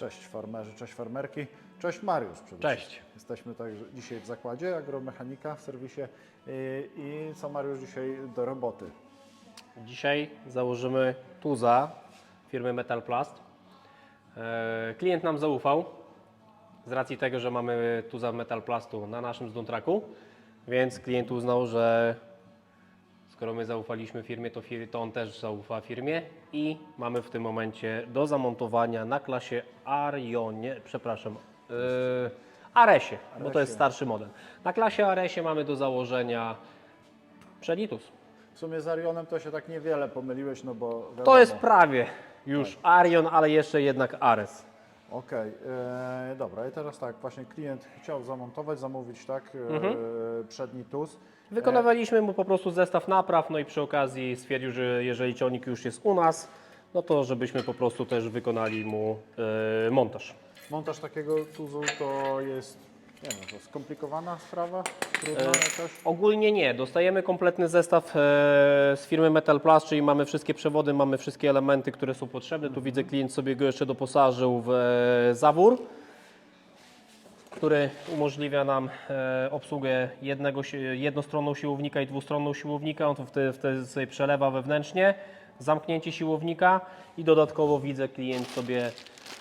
Cześć farmerzy, cześć farmerki, cześć Mariusz przede Cześć. wszystkim. Jesteśmy także dzisiaj w zakładzie Agromechanika w serwisie i, i co Mariusz dzisiaj do roboty? Dzisiaj założymy tuza firmy Metalplast. E, Klient nam zaufał z racji tego, że mamy tuza Metalplastu na naszym zduntraku, więc klient uznał, że skoro my zaufaliśmy firmie, to, fir- to on też zaufa firmie i mamy w tym momencie do zamontowania na klasie Arionie, przepraszam, yy, Aresie, bo to jest Aresie. starszy model. Na klasie Aresie mamy do założenia przedni tuz. W sumie z Arionem to się tak niewiele pomyliłeś, no bo wiadomo. To jest prawie już Arion, ale jeszcze jednak Ares. Okej, e, dobra i teraz tak, właśnie klient chciał zamontować, zamówić tak e, Mhm. przedni tuz. Wykonywaliśmy mu po prostu zestaw napraw, no i przy okazji stwierdził, że jeżeli ciągnik już jest u nas, no to żebyśmy po prostu też wykonali mu e, montaż. Montaż takiego tuzu to jest, nie wiem, to skomplikowana sprawa, trudna E, jakaś? Ogólnie nie, dostajemy kompletny zestaw e, z firmy Metal Plus, czyli mamy wszystkie przewody, mamy wszystkie elementy, które są potrzebne. Tu widzę klient sobie go jeszcze doposażył w e, zawór, który umożliwia nam e, obsługę jednego, jednostronną siłownika i dwustronną siłownika. On to wtedy, wtedy sobie przelewa wewnętrznie, zamknięcie siłownika i dodatkowo widzę klient sobie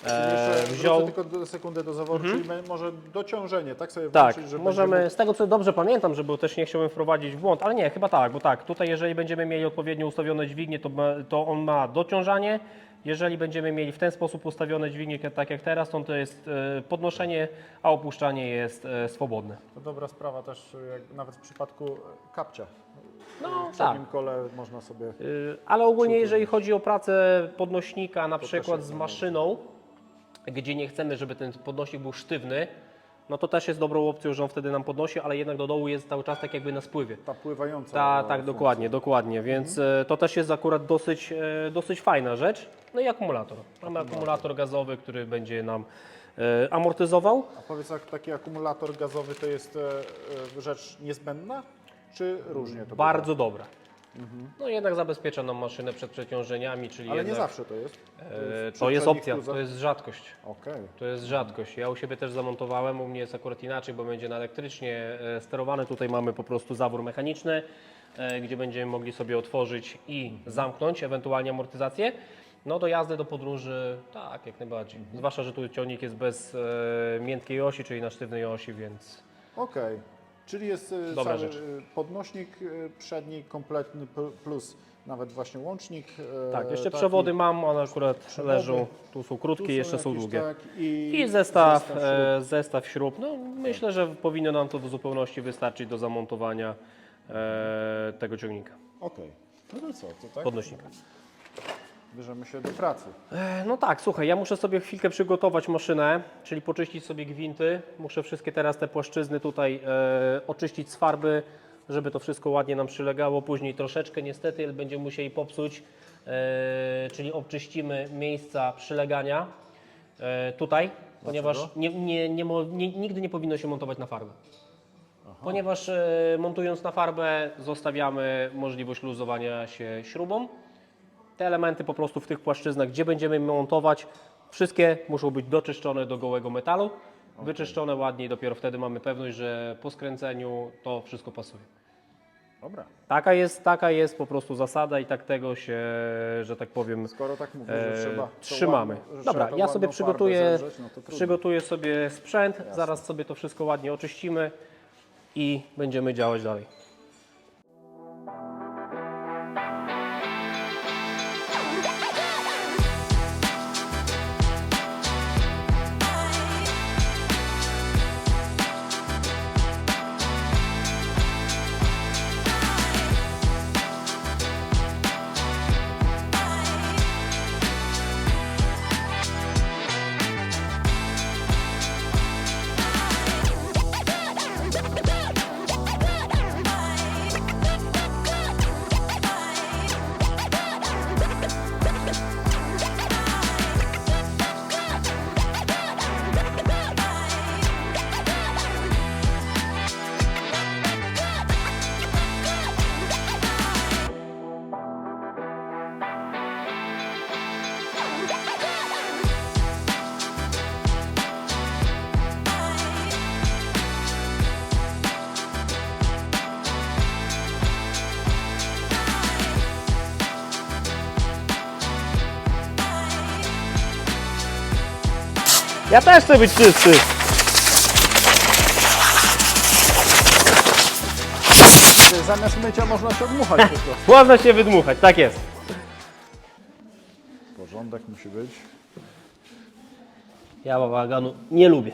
e, jeszcze wziął. tylko do sekundę do zaworu, czyli my- może dociążenie, tak sobie Tak, włączyć, że możemy, będziemy... z tego co dobrze pamiętam, żeby też nie chciałem wprowadzić w błąd, ale nie, chyba tak, bo tak, tutaj jeżeli będziemy mieli odpowiednio ustawione dźwignie, to, to on ma dociążanie, jeżeli będziemy mieli w ten sposób ustawione dźwignie, tak jak teraz, to to jest e, podnoszenie, a opuszczanie jest e, swobodne. To dobra sprawa też, nawet w przypadku kapcia. No w tak, przednim kole można sobie... Ale ogólnie jeżeli chodzi o pracę podnośnika, na przykład jest z maszyną, gdzie nie chcemy, żeby ten podnośnik był sztywny, no to też jest dobrą opcją, że on wtedy nam podnosi, ale jednak do dołu jest cały czas tak jakby na spływie. Ta pływająca... Ta, tak, funkcja. dokładnie, dokładnie, więc e, to też jest akurat dosyć, e, dosyć fajna rzecz. No i akumulator. Mamy akumulator gazowy, który będzie nam e, amortyzował. A powiedz, jak taki akumulator gazowy to jest e, e, rzecz niezbędna, czy różnie to Bardzo dobra. No jednak zabezpiecza nam maszynę przed przeciążeniami, czyli? Ale nie jednak, zawsze to jest. e, to jest opcja, to jest rzadkość. Okej. To jest rzadkość. Ja u siebie też zamontowałem, u mnie jest akurat inaczej, bo będzie na elektrycznie e, sterowany. Tutaj mamy po prostu zawór mechaniczny, e, gdzie będziemy mogli sobie otworzyć i zamknąć, ewentualnie amortyzację. No do jazdy, do podróży, tak, jak najbardziej. Zwłaszcza, że tu ciągnik jest bez e, miętkiej osi, czyli na sztywnej osi, więc Okej. Czyli jest e, Dobra cały rzecz. e, podnośnik e, przedni, kompletny pl- plus nawet właśnie łącznik. tak, jeszcze taki, przewody mam, one akurat Przewody. leżą, tu są tu krótkie, jeszcze są długie. Tak, i, I zestaw, śrub. zestaw śrub. No, myślę, że powinno nam to w zupełności wystarczyć do zamontowania e, tego ciągnika, Okej. No to co, to tak? podnośnika. Bierzemy się do pracy. E, No tak, słuchaj, ja muszę sobie chwilkę przygotować maszynę, czyli poczyścić sobie gwinty. Muszę wszystkie teraz te płaszczyzny tutaj e, oczyścić z farby, żeby to wszystko ładnie nam przylegało. Później troszeczkę niestety będziemy musieli popsuć, e, czyli obczyścimy miejsca przylegania e, tutaj, ponieważ nie, nie, nie, mo- nie, nigdy nie powinno się montować na farbę. Ponieważ e, montując na farbę zostawiamy możliwość luzowania się śrubą. Te elementy po prostu w tych płaszczyznach, gdzie będziemy montować, wszystkie muszą być doczyszczone do gołego metalu, wyczyszczone ładnie i dopiero wtedy mamy pewność, że po skręceniu to wszystko pasuje. Dobra. Taka jest, taka jest po prostu zasada i tak tego się, że tak powiem, Skoro tak mówisz, e, że trzeba. to trzymamy. ładno- że Dobra, trzeba ja sobie ładną przygotuję, farbę no to trudno. przygotuję sobie sprzęt, zaraz sobie to wszystko ładnie oczyścimy i będziemy działać dalej. Ja też chcę być czysty. Zamiast mycia można się odmuchać prostu. Można się wydmuchać, tak jest. Porządek musi być. Ja bałaganu nie lubię.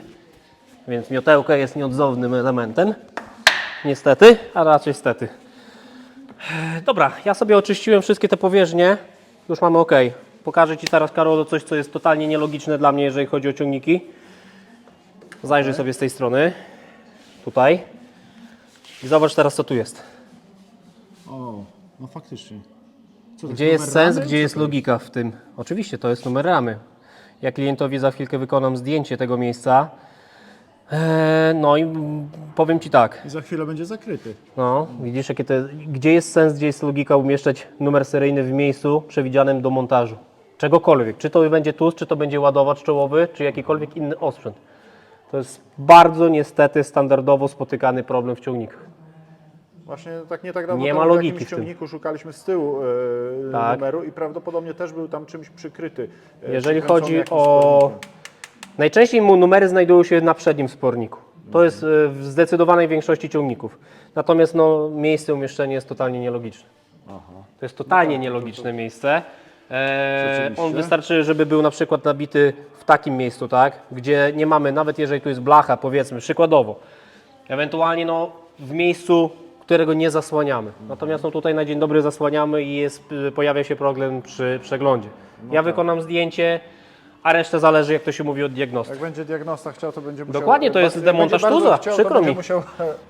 Więc miotełka jest nieodzownym elementem. Niestety, a raczej stety. Dobra, ja sobie oczyściłem wszystkie te powierzchnie. Już mamy ok. Pokażę Ci teraz, Karolu, coś, co jest totalnie nielogiczne dla mnie, jeżeli chodzi o ciągniki. Zajrzyj sobie z tej strony. Tutaj. I zobacz teraz, co tu jest. O, no faktycznie. Co, Gdzie jest sens, gdzie jest logika w tym? Oczywiście, to jest numer ramy. Ja klientowi za chwilkę wykonam zdjęcie tego miejsca. Eee, no i powiem Ci tak. I za chwilę będzie zakryty. No, widzisz, jakie to jest, gdzie jest sens, gdzie jest logika umieszczać numer seryjny w miejscu przewidzianym do montażu? Czegokolwiek. Czy to będzie TUS, czy to będzie ładowacz czołowy, czy jakikolwiek inny osprzęt. To jest bardzo niestety standardowo spotykany problem w ciągnikach. Właśnie tak nie tak dawno Nie temu ma w logiki jakimś w tym. ciągniku szukaliśmy z tyłu e, Tak. numeru i prawdopodobnie też był tam czymś przykryty. e, Jeżeli przykręcony chodzi jakimś o... spornikiem. Najczęściej mu numery znajdują się na przednim sporniku. To jest e, w zdecydowanej większości ciągników. Natomiast no, miejsce umieszczenia jest totalnie nielogiczne. To jest totalnie nielogiczne miejsce. E, Rzeczywiście. on wystarczy, żeby był na przykład nabity w takim miejscu, tak? Gdzie nie mamy, nawet jeżeli tu jest blacha, powiedzmy, przykładowo, ewentualnie no, w miejscu, którego nie zasłaniamy. Natomiast no, tutaj na dzień dobry zasłaniamy i jest, y, pojawia się problem przy przeglądzie. ja wykonam zdjęcie, a reszta zależy, jak to się mówi, od diagnosty. Jak będzie diagnosta chciał, to będzie musiał... Dokładnie, to jest jak demontaż będzie bardzo tuza, chciał, przykro będzie mi. Musiał,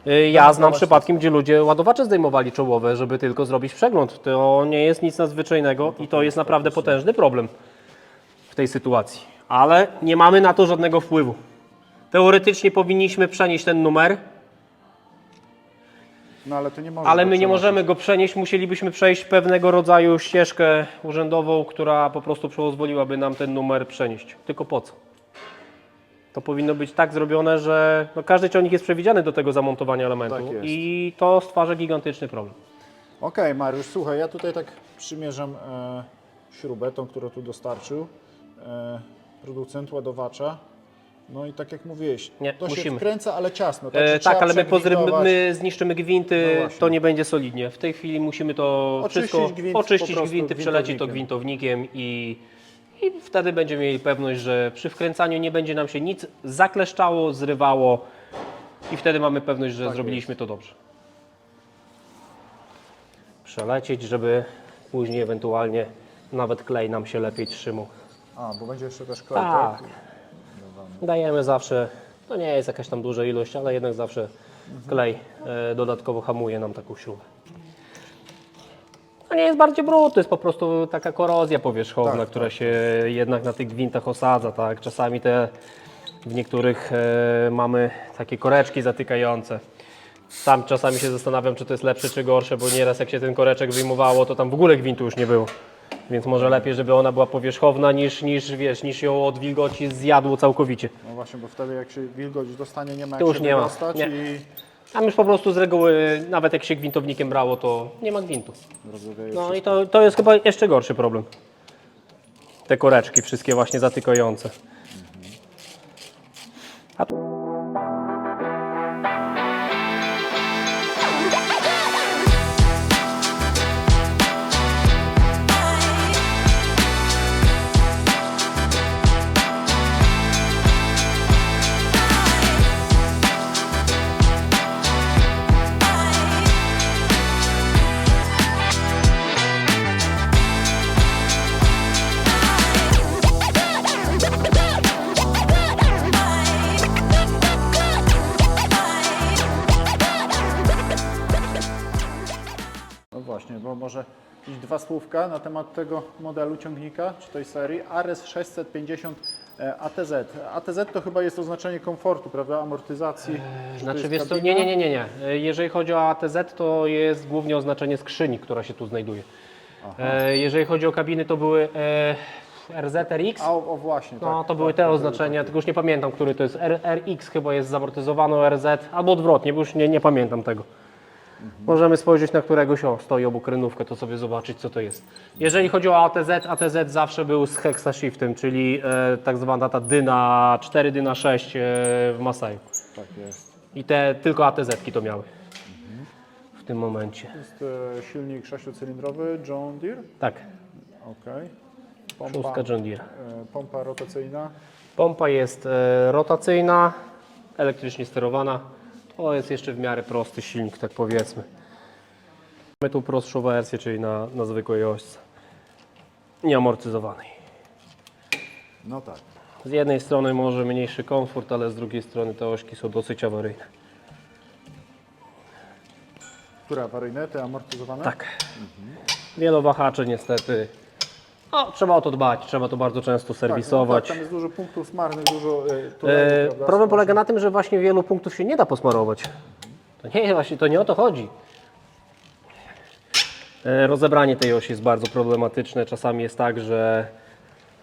Y, Ja znam przypadkiem, gdzie ludzie ładowacze zdejmowali czołowe, żeby tylko zrobić przegląd. To nie jest nic nadzwyczajnego i to jest naprawdę potężny problem w tej sytuacji. Ale nie mamy na to żadnego wpływu. Teoretycznie powinniśmy przenieść ten numer, No ale to nie może ale my nie możemy go przenieść. Musielibyśmy przejść pewnego rodzaju ścieżkę urzędową, która po prostu pozwoliłaby nam ten numer przenieść. Tylko po co? To powinno być tak zrobione, że no każdy ciągnik jest przewidziany do tego zamontowania elementu Tak jest. i to stwarza gigantyczny problem. Okej, Mariusz, słuchaj, ja tutaj tak przymierzam e, śrubę, tą, którą tu dostarczył e, producent ładowacza. No i tak jak mówiłeś, Nie, to się musimy. wkręca, ale ciasno. E, trzeba tak, ale my, pozry, my zniszczymy gwinty, No właśnie. to nie będzie solidnie. W tej chwili musimy to Oczyścić wszystko gwint po oczyścić, prostu gwinty, przelecieć to gwintownikiem. gwintownikiem i, i wtedy będziemy mieli pewność, że przy wkręcaniu nie będzie nam się nic zakleszczało, zrywało i wtedy mamy pewność, że Tak zrobiliśmy to dobrze. Przelecieć, żeby później ewentualnie nawet klej nam się lepiej trzymał. A, bo będzie jeszcze też klej, Tak. tak? Dajemy zawsze, to nie jest jakaś tam duża ilość, ale jednak zawsze klej e, dodatkowo hamuje nam taką śrubę. To nie jest bardziej brud, to jest po prostu taka korozja powierzchowna, Tak, która się jednak na tych gwintach osadza. Tak? Czasami te w niektórych e, mamy takie koreczki zatykające. Sam czasami się zastanawiam, czy to jest lepsze, czy gorsze, bo nieraz jak się ten koreczek wyjmowało, to tam w ogóle gwintu już nie było. Więc może lepiej, żeby ona była powierzchowna, niż, niż, wiesz, niż ją od wilgoci zjadło całkowicie. No właśnie, bo wtedy jak się wilgoć dostanie, nie ma To jak już się nie ma. wydostać Nie. i Tam już po prostu z reguły, nawet jak się gwintownikiem brało, to nie ma gwintu. rozwieje No i to, to jest chyba jeszcze gorszy problem. Te koreczki wszystkie właśnie zatykające. A tu... dwa słówka na temat tego modelu ciągnika, czy tej serii RS 650 e, ATZ. ATZ to chyba jest oznaczenie komfortu, prawda, amortyzacji. To Znaczy wiesz co, nie, nie, nie, nie, nie. Jeżeli chodzi o ATZ, to jest głównie oznaczenie skrzyni, która się tu znajduje. E, jeżeli chodzi o kabiny, to były e, RZRX. A o, o właśnie, No, tak. to były tak, te tak, oznaczenia, tylko już nie pamiętam, który to jest. RX chyba jest zamortyzowano, RZ, albo odwrotnie, bo już nie, nie pamiętam tego. Możemy spojrzeć na któregoś, o stoi obok renówkę, to sobie zobaczyć co to jest. Jeżeli chodzi o ATZ, ATZ zawsze był z hexa shiftem, czyli e, tak zwana ta dyna 4, dyna 6 e, w Masaju. Tak jest. I te tylko ATZ-ki to miały w tym momencie. Jest e, silnik sześciocylindrowy John Deere. Tak, Okej. Pompa, szóstka John Deere. e, pompa rotacyjna. Pompa jest e, rotacyjna, elektrycznie sterowana. To jest jeszcze w miarę prosty silnik, tak powiedzmy. Mamy tu prostszą wersję, czyli na, na zwykłej ośce. Nieamortyzowanej. No tak. Z jednej strony może mniejszy komfort, ale z drugiej strony te ośki są dosyć awaryjne. Które awaryjne, te amortyzowane? Tak. Wielowahacze niestety. No, trzeba o to dbać, trzeba to bardzo często Tak, no, serwisować. tak, tam jest dużo punktów smarnych, dużo E, prawda? problem polega na tym, że właśnie wielu punktów się nie da posmarować. To nie, właśnie to nie o to chodzi. E, rozebranie tej osi jest bardzo problematyczne. Czasami jest tak, że,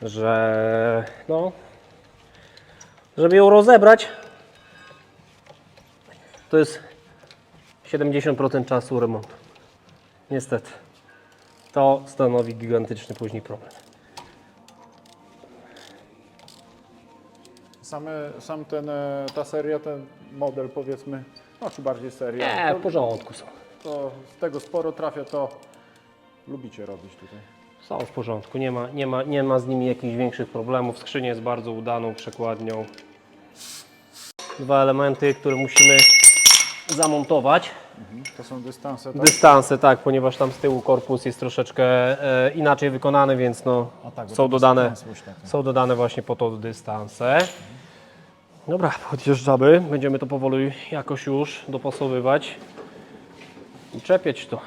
że no, żeby ją rozebrać, to jest 70% czasu remontu. Niestety. To stanowi gigantyczny później problem. Same, sam ten, e, ta seria, ten model powiedzmy, no czy bardziej seria, Nie, to, w porządku są. to z tego sporo trafia, to lubicie robić tutaj. Są w porządku, nie ma, nie, ma, nie ma z nimi jakichś większych problemów. Skrzynia jest bardzo udaną przekładnią. Dwa elementy, które musimy zamontować. To są dystanse, tak? Dystanse, tak, ponieważ tam z tyłu korpus jest troszeczkę e, inaczej wykonany, więc no, A tak, bo są, dodane, dystans taki. są dodane właśnie po to dystanse. Dobra, podjeżdżamy. Będziemy to powoli jakoś już dopasowywać i czepiać to.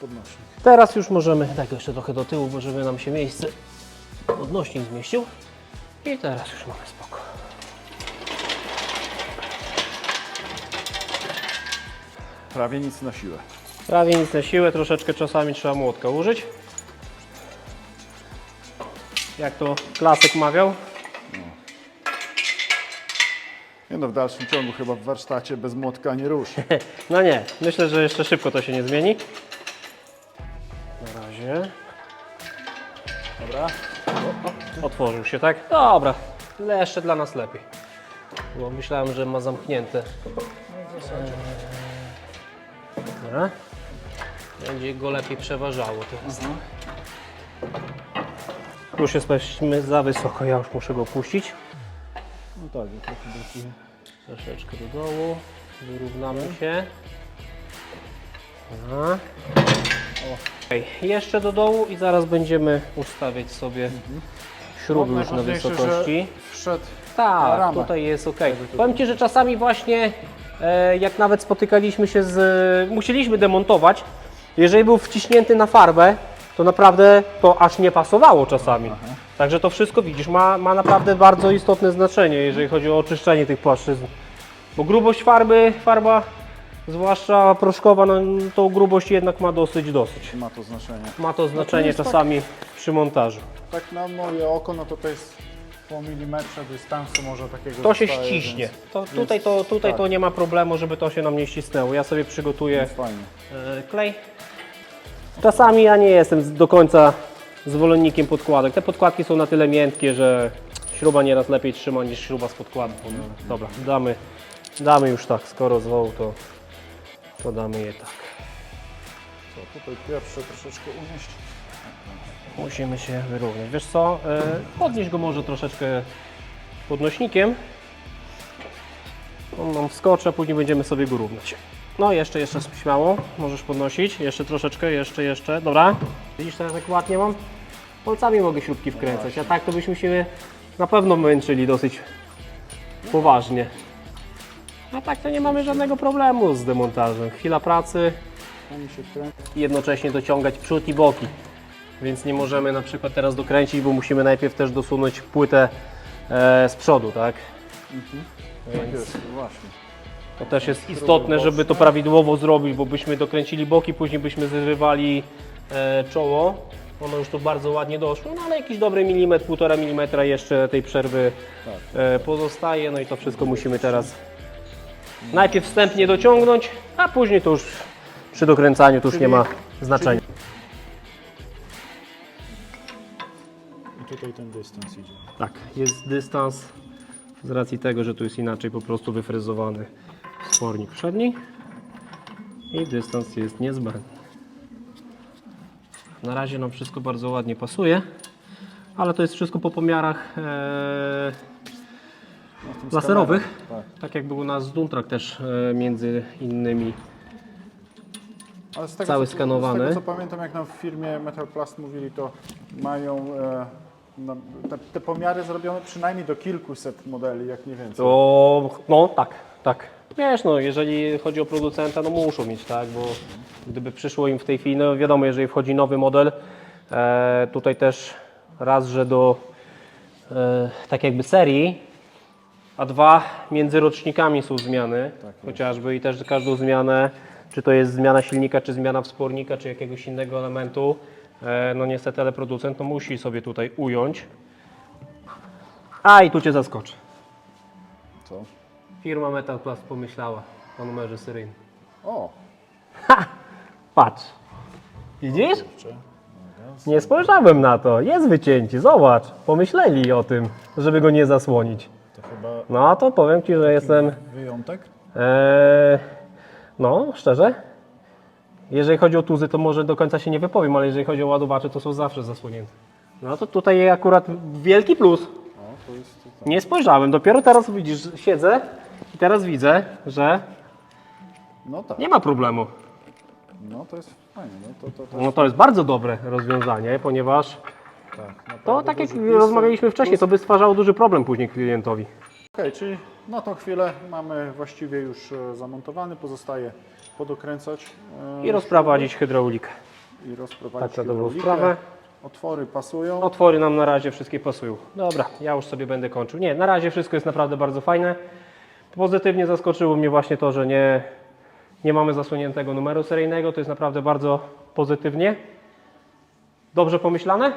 Podnośnik. Teraz już możemy, tak jeszcze trochę do tyłu, bo żeby nam się miejsce podnośnik zmieścił. I teraz już mamy spoko. Prawie nic na siłę. Prawie nic na siłę, troszeczkę czasami trzeba młotka użyć. Jak to klasyk mawiał? Nie no, w dalszym ciągu chyba w warsztacie bez młotka nie ruszy. No nie, myślę, że jeszcze szybko to się nie zmieni. Razie. Dobra? Otworzył się, tak? Dobra, ale jeszcze dla nas lepiej. Bo myślałem, że ma zamknięte. Dobra. Będzie go lepiej przeważało teraz. Już jesteśmy za wysoko, ja już muszę go puścić. No tak, trochę. Troszeczkę do dołu. Wyrównamy się. Dobra. Okej, Jeszcze do dołu i zaraz będziemy ustawiać sobie śruby już na wysokości. Wszedł Tak, ramę. tutaj jest ok. Powiem Ci, że czasami właśnie e, jak nawet spotykaliśmy się z... musieliśmy demontować, jeżeli był wciśnięty na farbę, to naprawdę to aż nie pasowało czasami. Także to wszystko widzisz, ma, ma naprawdę bardzo istotne znaczenie, jeżeli chodzi o oczyszczenie tych płaszczyzn. Bo grubość farby, farba zwłaszcza proszkowa, no, tą grubość jednak ma dosyć, dosyć. ma to znaczenie. Ma to znaczenie jest tak- czasami przy montażu. Tak na moje oko, no to to jest po milimetrze dystansu może takiego To się zostaje, ściśnie. więc- To, więc tutaj to, tutaj tak. to nie ma problemu, żeby to się nam nie ścisnęło. Ja sobie przygotuję Fajnie. e, klej. Czasami ja nie jestem z- do końca zwolennikiem podkładek. Te podkładki są na tyle miękkie, że śruba nieraz lepiej trzyma niż śruba z podkładką. No, dobra, damy, damy już tak. Skoro zwoł, to, to damy je tak. Co, tutaj pierwsze troszeczkę unieść. Musimy się wyrównać. Wiesz co, e, podnieś go może troszeczkę podnośnikiem. On nam wskoczy, a później będziemy sobie go równać. No jeszcze, jeszcze śmiało, możesz podnosić. Jeszcze troszeczkę, jeszcze, jeszcze. Dobra. Widzisz teraz jak ładnie mam? Palcami mogę śrubki wkręcać, a tak to byśmy się na pewno męczyli dosyć poważnie. A tak to nie mamy żadnego problemu z demontażem. Chwila pracy, i jednocześnie dociągać przód i boki. Więc nie możemy na przykład teraz dokręcić, bo musimy najpierw też dosunąć płytę e, z przodu, tak? Tak Więc to też jest istotne, żeby to prawidłowo zrobić, bo byśmy dokręcili boki, później byśmy zrywali e, czoło. Ono już tu bardzo ładnie doszło, no ale jakiś dobry milimetr, półtora milimetra jeszcze tej przerwy e, pozostaje. No i to wszystko musimy teraz najpierw wstępnie dociągnąć, a później to już przy dokręcaniu to już nie ma znaczenia. I tutaj ten dystans idzie. Tak, jest dystans z racji tego, że tu jest inaczej po prostu wyfryzowany spornik przedni i dystans jest niezbędny. Na razie nam wszystko bardzo ładnie pasuje, ale to jest wszystko po pomiarach e, No, laserowych, Tak. tak jak było u nas z Duntrak też e, między innymi. Ale z tego, Cały co, skanowany. Z tego co pamiętam, jak nam w firmie Metalplast mówili, to mają e, no, te, te pomiary zrobione przynajmniej do kilkuset modeli, jak nie więcej. To, no tak, tak. Wiesz, no jeżeli chodzi o producenta, no muszą mieć, tak, bo gdyby przyszło im w tej chwili, no wiadomo, jeżeli wchodzi nowy model, e, tutaj też raz, że do e, tak jakby serii, a dwa, między rocznikami są zmiany, chociażby i też każdą zmianę, czy to jest zmiana silnika, czy zmiana wspornika, czy jakiegoś innego elementu, e, no niestety, ale producent no, musi sobie tutaj ująć. A i tu Cię zaskoczę. Co? Firma Metalplast pomyślała o numerze seryjnym. O, Patrz. Widzisz? Nie spojrzałem na to. Jest wycięcie. Zobacz. Pomyśleli o tym, żeby go nie zasłonić. To chyba No to powiem Ci, że jestem... wyjątek? Eee, no, szczerze. Jeżeli chodzi o tuzy, to może do końca się nie wypowiem, ale jeżeli chodzi o ładowacze, to są zawsze zasłonięte. No to tutaj akurat wielki plus. O, to jest. Nie spojrzałem. Dopiero teraz widzisz, siedzę i teraz widzę, że No tak, nie ma problemu. no to jest fajnie. No to, to, to, No to jest bardzo dobre rozwiązanie, ponieważ to tak jak rozmawialiśmy wcześniej, to by stwarzało duży problem później klientowi. Okej, czyli na tą chwilę mamy właściwie już e, zamontowany, pozostaje podokręcać e, I rozprowadzić hydraulikę. i rozprowadzić Tak na dobrą hydraulikę. sprawę. Otwory pasują. Otwory nam na razie wszystkie pasują. Dobra, ja już sobie będę kończył. Nie, na razie wszystko jest naprawdę bardzo fajne. Pozytywnie zaskoczyło mnie właśnie to, że nie, nie mamy zasłoniętego numeru seryjnego. To jest naprawdę bardzo pozytywnie. Dobrze pomyślane.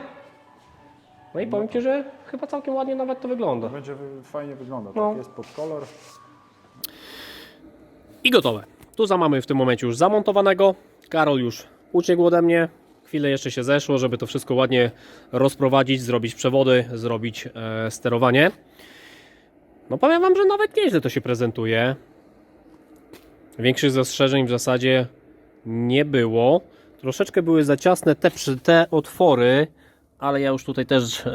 No i powiem Ci, że chyba całkiem ładnie nawet to wygląda. Będzie wy- fajnie wyglądać. No. Tak jest pod kolor. I gotowe. Tuza mamy w tym momencie już zamontowanego. Karol już uciekł ode mnie. Chwilę jeszcze się zeszło, żeby to wszystko ładnie rozprowadzić, zrobić przewody, zrobić e, sterowanie. No powiem Wam, że nawet nieźle to się prezentuje. Większych zastrzeżeń w zasadzie nie było. Troszeczkę były za ciasne te, przy- te otwory, ale ja już tutaj też e,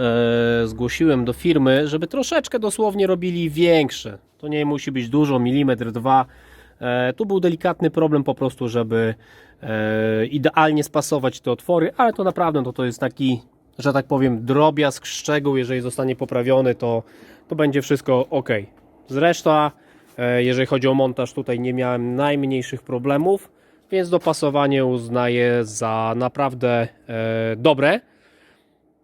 zgłosiłem do firmy, żeby troszeczkę dosłownie robili większe. To nie musi być dużo, milimetr, dwa. E, tu był delikatny problem po prostu, żeby e, idealnie spasować te otwory, ale to naprawdę to, to jest taki, że tak powiem, drobiazg, szczegół. Jeżeli zostanie poprawiony, to, to będzie wszystko ok. Zresztą, e, jeżeli chodzi o montaż, tutaj nie miałem najmniejszych problemów, więc dopasowanie uznaję za naprawdę e, dobre.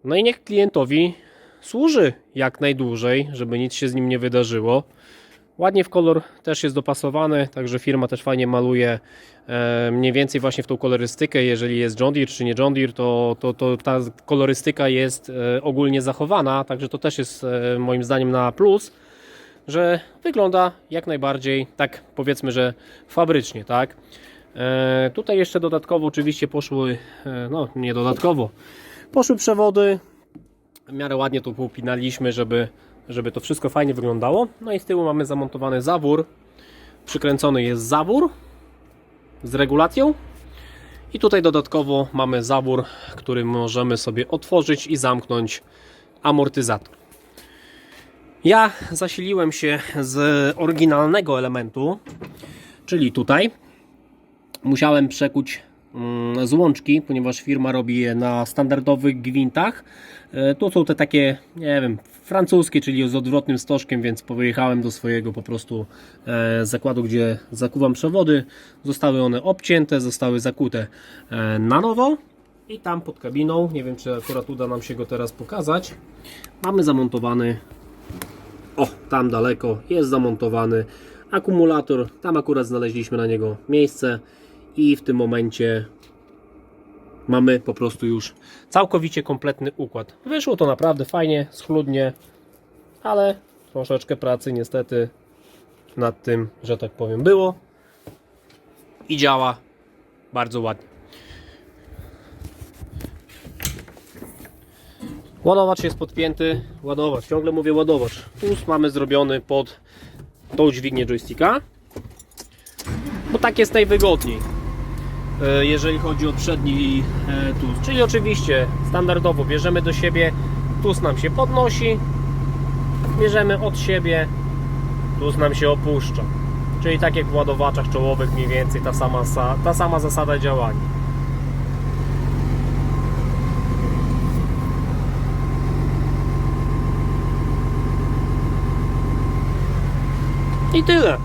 No i niech klientowi służy jak najdłużej, żeby nic się z nim nie wydarzyło. Ładnie w kolor też jest dopasowany, także firma też fajnie maluje e, mniej więcej właśnie w tą kolorystykę. Jeżeli jest John Deere czy nie John Deere, to, to, to ta kolorystyka jest e, ogólnie zachowana, także to też jest e, moim zdaniem na plus, że wygląda jak najbardziej tak powiedzmy, że fabrycznie, tak. Tutaj jeszcze dodatkowo oczywiście poszły, no nie dodatkowo, poszły przewody. W miarę ładnie tu poupinaliśmy, żeby, żeby to wszystko fajnie wyglądało. No i z tyłu mamy zamontowany zawór. Przykręcony jest zawór z regulacją. I tutaj dodatkowo mamy zawór, który możemy sobie otworzyć i zamknąć amortyzator. Ja zasiliłem się z oryginalnego elementu, czyli tutaj. Musiałem przekuć złączki, ponieważ firma robi je na standardowych gwintach. E, Tu są te takie, nie wiem, francuskie, czyli z odwrotnym stożkiem, więc pojechałem do swojego po prostu e, zakładu, gdzie zakuwam przewody. Zostały one obcięte, zostały zakute e, na nowo. I tam pod kabiną, nie wiem czy akurat uda nam się go teraz pokazać, mamy zamontowany o, tam daleko jest zamontowany akumulator. Tam akurat znaleźliśmy na niego miejsce i w tym momencie mamy po prostu już całkowicie kompletny układ. Wyszło to naprawdę fajnie, schludnie, ale troszeczkę pracy niestety nad tym, że tak powiem, było i działa bardzo ładnie. Ładowacz jest podpięty, ładowacz, ciągle mówię ładowacz. Plus mamy zrobiony pod tą dźwignię joysticka, bo tak jest najwygodniej, jeżeli chodzi o przedni e, tuz. Czyli oczywiście standardowo bierzemy do siebie, tuz nam się podnosi, bierzemy od siebie, tuz nam się opuszcza. Czyli tak jak w ładowaczach czołowych mniej więcej ta sama, sa- ta sama zasada działania. I tyle.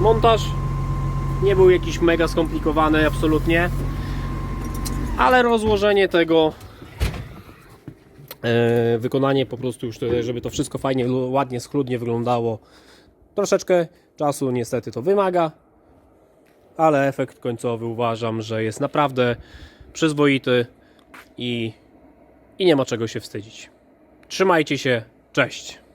Montaż nie był jakiś mega skomplikowany, absolutnie. Ale rozłożenie tego, e, wykonanie po prostu już, tutaj, żeby to wszystko fajnie, ładnie, schludnie wyglądało, troszeczkę czasu niestety to wymaga, ale efekt końcowy uważam, że jest naprawdę przyzwoity i, i nie ma czego się wstydzić. Trzymajcie się, cześć!